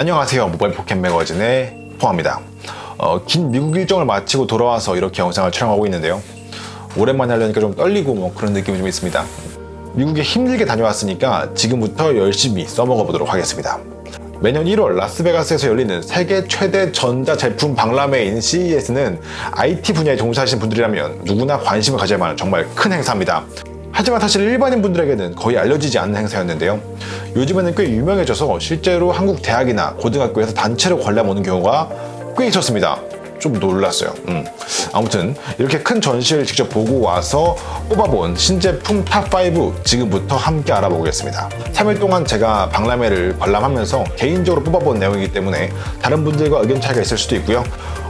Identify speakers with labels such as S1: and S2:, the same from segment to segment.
S1: 안녕하세요. 모바일 포켓 매거진의 포합니다. 어, 긴 미국 일정을 마치고 돌아와서 이렇게 영상을 촬영하고 있는데요. 오랜만에 하려니까 좀 떨리고 뭐 그런 느낌이 좀 있습니다. 미국에 힘들게 다녀왔으니까 지금부터 열심히 써먹어 보도록 하겠습니다. 매년 1월 라스베가스에서 열리는 세계 최대 전자제품 박람회인 CES는 IT 분야에 종사하시는 분들이라면 누구나 관심을 가질 만한 정말 큰 행사입니다. 하지만 사실 일반인 분들에게는 거의 알려지지 않는 행사였는데요. 요즘에는 꽤 유명해져서 실제로 한국 대학이나 고등학교에서 단체로 관람 오는 경우가 꽤 있었습니다. 좀 놀랐어요. 음. 아무튼 이렇게 큰 전시를 직접 보고 와서 뽑아본 신제품 탑5 지금부터 함께 알아보겠습니다. 3일 동안 제가 박람회를 관람하면서 개인적으로 뽑아본 내용이기 때문에 다른 분들과 의견 차이가 있을 수도 있고요.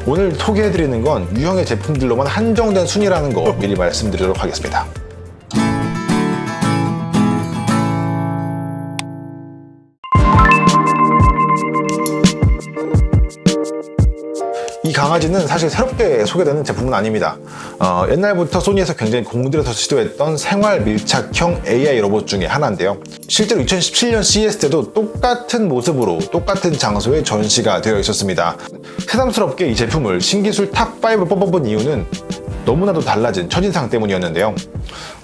S1: 오늘 소개해드리는 건 유형의 제품들로만 한정된 순위라는 거 미리 말씀드리도록 하겠습니다. 이 강아지는 사실 새롭게 소개되는 제품은 아닙니다. 어, 옛날부터 소니에서 굉장히 공들여서 시도했던 생활 밀착형 AI 로봇 중에 하나인데요. 실제로 2017년 CES 때도 똑같은 모습으로 똑같은 장소에 전시가 되어 있었습니다. 새삼스럽게 이 제품을 신기술 탑5로 뽑아본 이유는 너무나도 달라진 첫인상 때문이었는데요.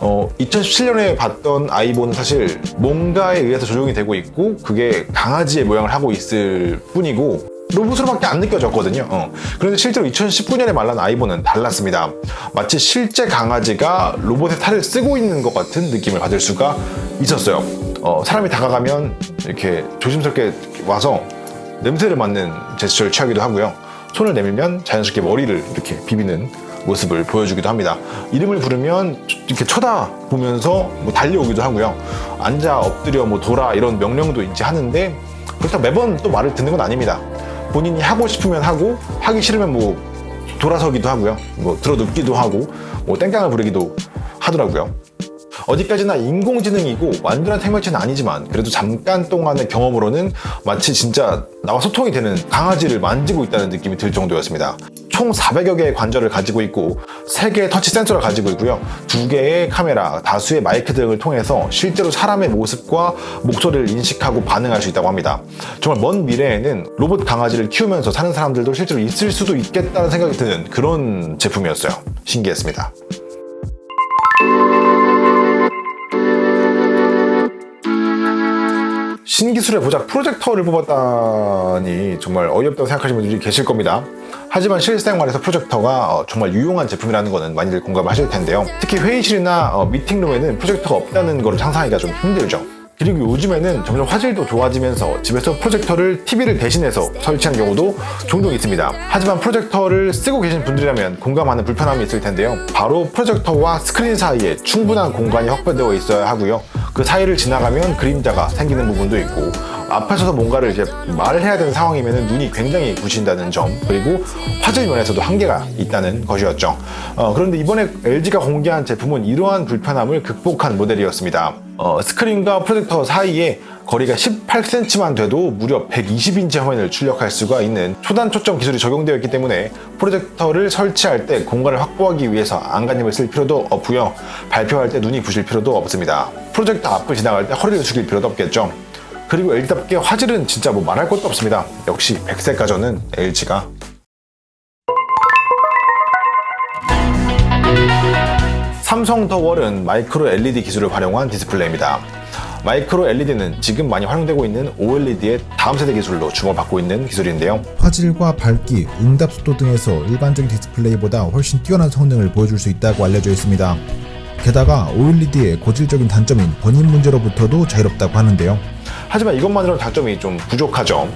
S1: 어, 2017년에 봤던 아이보는 사실 뭔가에 의해서 조정이 되고 있고 그게 강아지의 모양을 하고 있을 뿐이고 로봇으로밖에 안 느껴졌거든요. 어. 그런데 실제로 2019년에 말란 아이보는 달랐습니다. 마치 실제 강아지가 로봇의 탈을 쓰고 있는 것 같은 느낌을 받을 수가 있었어요. 어, 사람이 다가가면 이렇게 조심스럽게 와서 냄새를 맡는 제스처를 취하기도 하고요. 손을 내밀면 자연스럽게 머리를 이렇게 비비는 모습을 보여주기도 합니다. 이름을 부르면 이렇게 쳐다보면서 뭐 달려오기도 하고요. 앉아 엎드려 뭐 돌아 이런 명령도 있지 하는데 그렇다고 매번 또 말을 듣는 건 아닙니다. 본인이 하고 싶으면 하고 하기 싫으면 뭐 돌아서기도 하고요. 뭐 들어 눕기도 하고 뭐 땡깡을 부르기도 하더라고요. 어디까지나 인공지능이고 완전한 생물체는 아니지만 그래도 잠깐 동안의 경험으로는 마치 진짜 나와 소통이 되는 강아지를 만지고 있다는 느낌이 들 정도였습니다. 총 400여 개의 관절을 가지고 있고 3개의 터치 센서를 가지고 있고요. 2개의 카메라, 다수의 마이크 등을 통해서 실제로 사람의 모습과 목소리를 인식하고 반응할 수 있다고 합니다. 정말 먼 미래에는 로봇 강아지를 키우면서 사는 사람들도 실제로 있을 수도 있겠다는 생각이 드는 그런 제품이었어요. 신기했습니다. 신기술의 보작 프로젝터를 뽑았다니 정말 어이없다고 생각하시는 분들이 계실 겁니다. 하지만 실생활에서 프로젝터가 어, 정말 유용한 제품이라는 것은 많이들 공감을 하실 텐데요. 특히 회의실이나 어, 미팅룸에는 프로젝터가 없다는 걸 상상하기가 좀 힘들죠. 그리고 요즘에는 점점 화질도 좋아지면서 집에서 프로젝터를 TV를 대신해서 설치하는 경우도 종종 있습니다. 하지만 프로젝터를 쓰고 계신 분들이라면 공감하는 불편함이 있을 텐데요. 바로 프로젝터와 스크린 사이에 충분한 공간이 확보되어 있어야 하고요. 그 사이를 지나가면 그림자가 생기는 부분도 있고 앞에서도 뭔가를 이제 말을 해야 되는 상황이면 눈이 굉장히 부신다는 점 그리고 화질 면에서도 한계가 있다는 것이었죠. 어, 그런데 이번에 LG가 공개한 제품은 이러한 불편함을 극복한 모델이었습니다. 어, 스크린과 프로젝터 사이에 거리가 18cm만 돼도 무려 120인치 화면을 출력할 수가 있는 초단 초점 기술이 적용되어 있기 때문에 프로젝터를 설치할 때 공간을 확보하기 위해서 안간힘을 쓸 필요도 없고요. 발표할 때 눈이 부실 필요도 없습니다. 프로젝터 앞을 지나갈 때 허리를 숙일 필요도 없겠죠. 그리고 LG답게 화질은 진짜 뭐 말할 것도 없습니다. 역시 100세 가전은 LG가 삼성 더월은 마이크로 LED 기술을 활용한 디스플레이입니다. 마이크로 LED는 지금 많이 활용되고 있는 OLED의 다음 세대 기술로 주목받고 있는 기술인데요.
S2: 화질과 밝기, 응답 속도 등에서 일반적인 디스플레이보다 훨씬 뛰어난 성능을 보여줄 수 있다고 알려져 있습니다. 게다가 OLED의 고질적인 단점인 번임 문제로부터도 자유롭다고 하는데요.
S1: 하지만 이것만으로는 장점이 좀 부족하죠.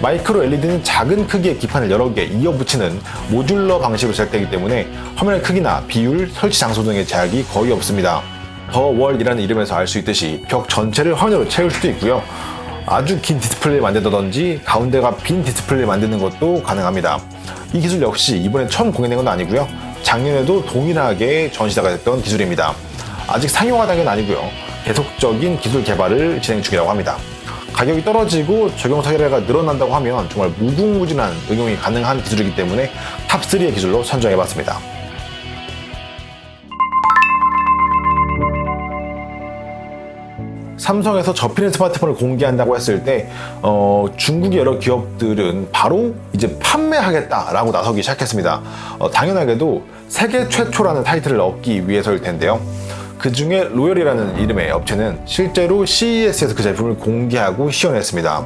S1: 마이크로 LED는 작은 크기의 기판을 여러 개 이어 붙이는 모듈러 방식으로 제작되기 때문에 화면의 크기나 비율, 설치 장소 등의 제약이 거의 없습니다. 더 월이라는 이름에서 알 수 있듯이 벽 전체를 화면으로 채울 수도 있고요. 아주 긴 디스플레이 만든다든지 가운데가 빈 디스플레이 만드는 것도 가능합니다. 이 기술 역시 이번에 처음 공개된 건 아니고요. 작년에도 동일하게 전시가 됐던 기술입니다. 아직 상용화 단계는 아니고요. 계속적인 기술 개발을 진행 중이라고 합니다. 가격이 떨어지고 적용 사례가 늘어난다고 하면 정말 무궁무진한 응용이 가능한 기술이기 때문에 탑3의 기술로 선정해봤습니다. 삼성에서 접히는 스마트폰을 공개한다고 했을 때 어, 중국의 여러 기업들은 바로 이제 판매하겠다라고 나서기 시작했습니다. 어, 당연하게도 세계 최초라는 타이틀을 얻기 위해서일 텐데요. 그 중에 로열이라는 이름의 업체는 실제로 CES에서 그 제품을 공개하고 시연했습니다.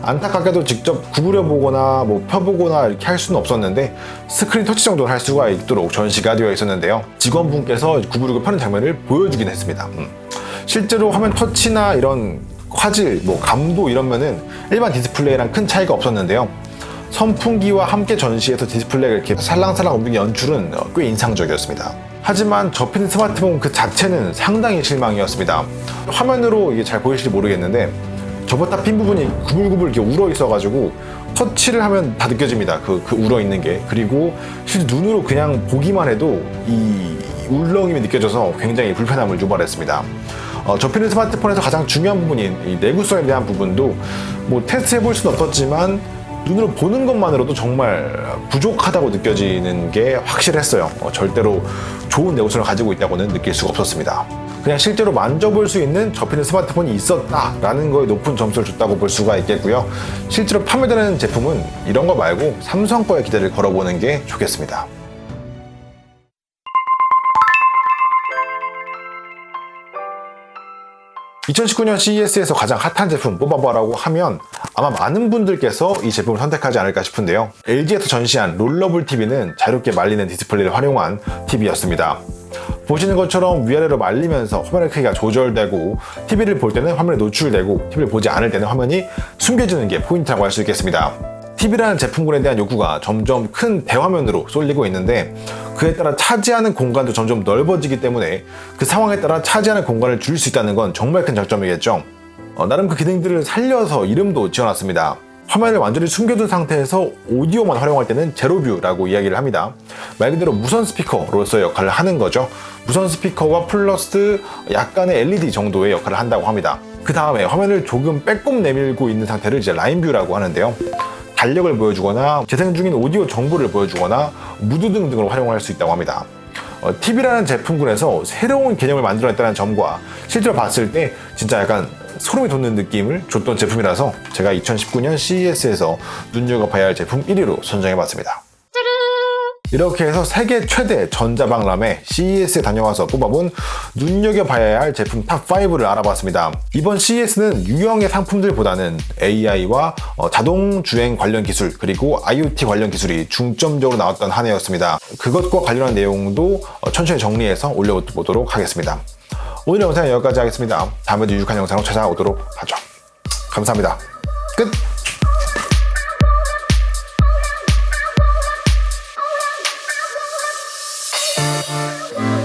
S1: 안타깝게도 직접 구부려 보거나 뭐 펴보거나 이렇게 할 수는 없었는데 스크린 터치 정도는 할 수가 있도록 전시가 되어 있었는데요. 직원분께서 구부리고 펴는 장면을 보여주긴 했습니다. 음. 실제로 화면 터치나 이런 화질, 뭐 감도 이러면은 일반 디스플레이랑 큰 차이가 없었는데요. 선풍기와 함께 전시해서 디스플레이가 이렇게 살랑살랑 움직이는 연출은 어, 꽤 인상적이었습니다. 하지만 접히는 스마트폰 그 자체는 상당히 실망이었습니다. 화면으로 이게 잘 보일지 모르겠는데 접었다 핀 부분이 구불구불 이렇게 울어 있어가지고 터치를 하면 다 느껴집니다. 그, 그 울어 있는 게. 그리고 실제 눈으로 그냥 보기만 해도 이 울렁임이 느껴져서 굉장히 불편함을 유발했습니다. 어, 접히는 스마트폰에서 가장 중요한 부분인 이 내구성에 대한 부분도 뭐 테스트 해 볼 수는 없었지만 눈으로 보는 것만으로도 정말 부족하다고 느껴지는 게 확실했어요. 어, 절대로 좋은 내구성을 가지고 있다고는 느낄 수가 없었습니다. 그냥 실제로 만져볼 수 있는 접히는 스마트폰이 있었다라는 거에 높은 점수를 줬다고 볼 수가 있겠고요. 실제로 판매되는 제품은 이런 거 말고 삼성 거에 기대를 걸어보는 게 좋겠습니다. (2019년) CES에서 가장 핫한 제품 뽑아봐라고 하면 아마 많은 분들께서 이 제품을 선택하지 않을까 싶은데요. LG에서 전시한 롤러블 TV는 자유롭게 말리는 디스플레이를 활용한 TV였습니다. 보시는 것처럼 위아래로 말리면서 화면의 크기가 조절되고 TV를 볼 때는 화면에 노출되고 TV를 보지 않을 때는 화면이 숨겨지는 게 포인트라고 할 수 있겠습니다 TV라는 제품군에 대한 욕구가 점점 큰 대화면으로 쏠리고 있는데 그에 따라 차지하는 공간도 점점 넓어지기 때문에 그 상황에 따라 차지하는 공간을 줄일 수 있다는 건 정말 큰 장점이겠죠. 어, 나름 그 기능들을 살려서 이름도 지어놨습니다. 화면을 완전히 숨겨둔 상태에서 오디오만 활용할 때는 제로뷰라고 이야기를 합니다. 말 그대로 무선 스피커로서의 역할을 하는 거죠. 무선 스피커와 플러스 약간의 LED 정도의 역할을 한다고 합니다. 그 다음에 화면을 조금 빼꼼 내밀고 있는 상태를 이제 라인뷰라고 하는데요. 달력을 보여주거나 재생 중인 오디오 정보를 보여주거나 무드 등등으로 활용할 수 있다고 합니다. 어, TV라는 제품군에서 새로운 개념을 만들어냈다는 점과 실제로 봤을 때 진짜 약간 소름이 돋는 느낌을 줬던 제품이라서 제가 2019년 CES에서 눈여겨봐야 할 제품 1위로 선정해봤습니다. 이렇게 해서 세계 최대 전자박람회 CES에 다녀와서 뽑아본 눈여겨봐야 할 제품 탑5를 알아봤습니다. 이번 CES는 유형의 상품들보다는 AI와 어, 자동 주행 관련 기술 그리고 IoT 관련 기술이 중점적으로 나왔던 한 해였습니다. 그것과 관련한 내용도 어, 천천히 정리해서 올려보도록 하겠습니다. 오늘 영상은 여기까지 하겠습니다. 다음에도 유익한 영상으로 찾아오도록 하죠. 감사합니다. 끝! Thank you.